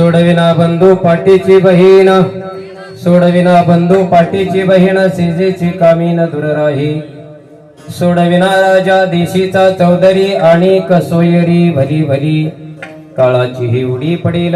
सोडविना बंधू पाठीची बहीण. सोडविना बंधू पाठीची बहीण सेजेची कामीन दूर राही सोडविना राजा देशीचा चौधरी आणि कसोयरी भली भली. काळाची ही उडी पडील.